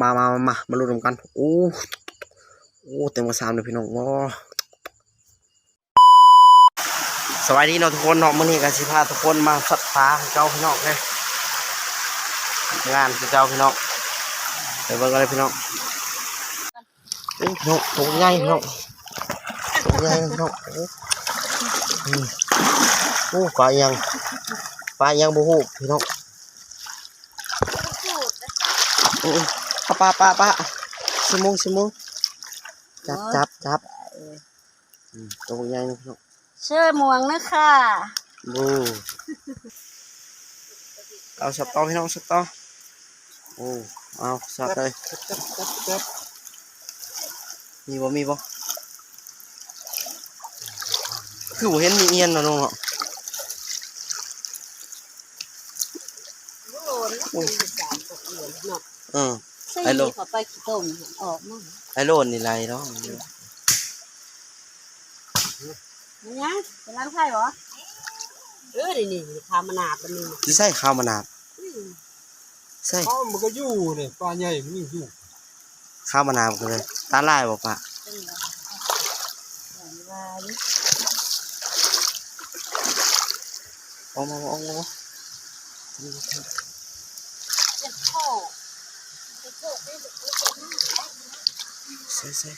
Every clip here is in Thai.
มามามามามาลุ้นกัน โอ้โอ้เต็มกระซามเลยพี่น้องว้าสวัสดีเนาะทุกคนเนาะมื้อนี้ก็สิพาทุกคนมาสัตว์ป่าเจ้าพี่น้องเลยงานเจ้าพี่น้องไปเบิ่งกันเลยพี่น้องนี่พี่น้องตัวใหญ่พี่น้องตัวใหญ่พี่น้องโอ้ปลายังปลายังบ่ฮู้พี่น้อง โอ้ยปะปะปะปะสมองสมองจับจับจับอืมตัวใหญ่นี่พี่น้องเชื่อมวงนะคะบูเอาสตอพี่น้องสตอโอ้เอาสับเลยมีบ่มีบ่คือบ่เห็นมีเอียนเนาะน้องเนาะเออซี่ ไอ้โลขอไปขี้ต้มออกมั่งไอ้โลนนี่ไรเนาะนี่ยังเป็นร้านไข่เหรอเออนี่นี่ทำมานาวเป็นนี่สิใส่ข้าวมะนาวใส่อ๋อมันก็อยู่เนี่ยปลาใหญ่มันนี่อยู่ข้าวมะนาวกันเลยตาลายบ่ปะเป็นเหรอว่าดิออกมาออกมาเป็นโคเป็นโคเป็นโคเป็นห น้าใส่ใส่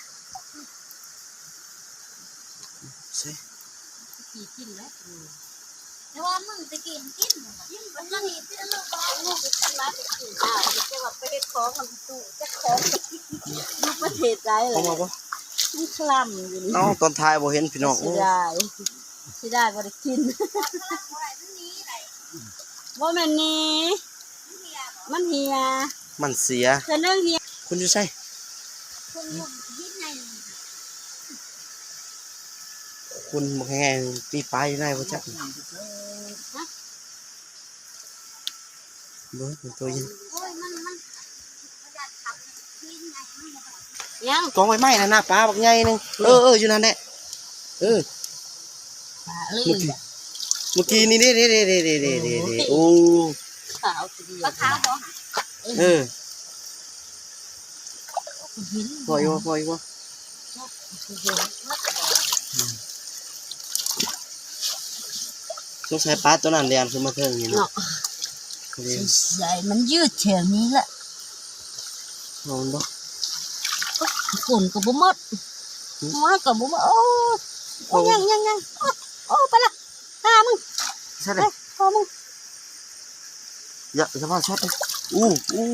ใส่ขี่กินแล้วแต่ว่ามึงจะกินกินกินมันยังมีที่ลูกบ้านลูกไปกินมาไปกินอ้าวจะแบบไปได้ของมันตู้จะของลูกประเทศใจเลออกยมาบ่มันคลำอยู่นี่เอ้าตอนท้ายบ่เห็นพี่น้องเสีโอ้ยดายเสียดายบ่ได้กินอะไรทั้งนี้ไหนบ่แม่นนี่เฮียบอกมันเฮีย มันเสียคุณจะใช่คุณอยู่ยิดไงคุณบอกแง่ปีไปได้พ่อจักเบิ้งตัวยังกองไว้ไหมนะหน้าปลาบักใหญ่นึงเออเอออยู่นั่นแหละเออเมื่อกี้เมื่อกี้นี่เด็นี่นี่นี่เด็นี่โอ้ปลาขาวปลาขาวบ่ เออปล่อยบ่ปล่อยบ่สงสัยปลาตัวนั้นเรียนขึ้นมาเทิงนี่เนาะเนาะใหญ่มันยืดแถวนี้แหละเอามันบ่ฝนก็บ่หมดมาก็บ่หมดโอ้โอ้ยังยังยังโอ้โอ้ไปละหามึงใช่ไปเลยพอมึงอย่าอย่าพาช็อตเลย อู้อู้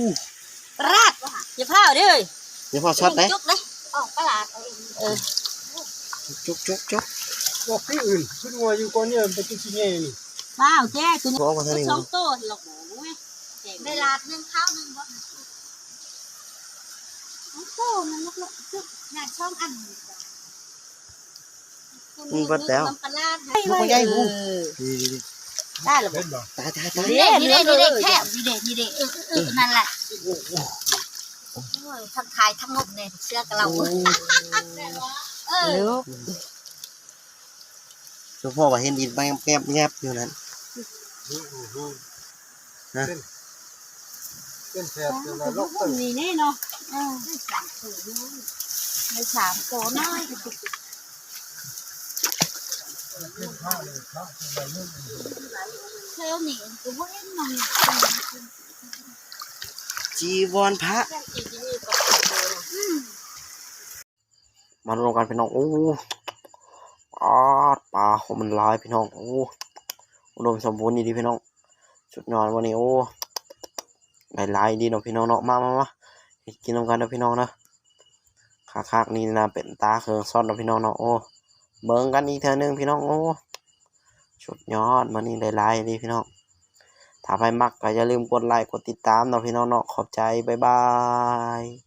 ราดอย่าพาเด้ออย่าพาช็อตเลยจุกเลยออกตลาดเอาเองเออจุกจุกจุกบอกที่อื่นขึ้นงัวอยู่ก่อนเนี่ยมันเป็นชิ้นใหญ่นี่ข้าวแจ้ตัวนี้ก็มาทางนี้สองเนาะตัวหลอกหมูไงในลาดหนึ่งข้าวหนึ่งบอกโอ้โหมันลูกลูกจุกงานช่องอันมันเบิดแล้วน้ำปลาลาดลูกมันใหญ่หูเออดีดีดี ได้หรือเปเห็ล่านบ่ตายตายตายนี่เด็นี่เด็นี่เด็แค่นี่เด็นี่เด็เออเออนั่นแหละทั้งขายทั้งงบเนี่ยเสื้อกับเราโอ้เออเร็วเจ้าพ่อว่าเห็นดินแงบแงบแงบอยู่นั้นนะเป็นแถบเป็นอะไรลลูกกตึ้งนี่แน่เนาะเออสามตัวในสามตัวน้อย เทลนี่กูว่าเอ็นมัน จีวรพระมาลงกันพี่น้องโอ้อาปลาของมันลายพี่น้องโอ้อุดมสมบูรณ์ดีพี่น้องสุดยอดวันนี้โอ้หลายหลายดีเนาะพี่น้องเนาะมามามากินน้ำกันเนาะพี่น้องนะคากๆนี่นะเป็นตาเคืองซ่อนเนาะพี่น้องเนาะโอ้ เบิ่งกันอีกเทื่อนึงพี่น้องโอ้ชุดยอดมันนี่หลายๆดีพี่น้องถ้าใครมักก็อย่าลืมกดไลค์กดติดตามเนาะพี่น้องเนาะขอบใจบ๊ายบาย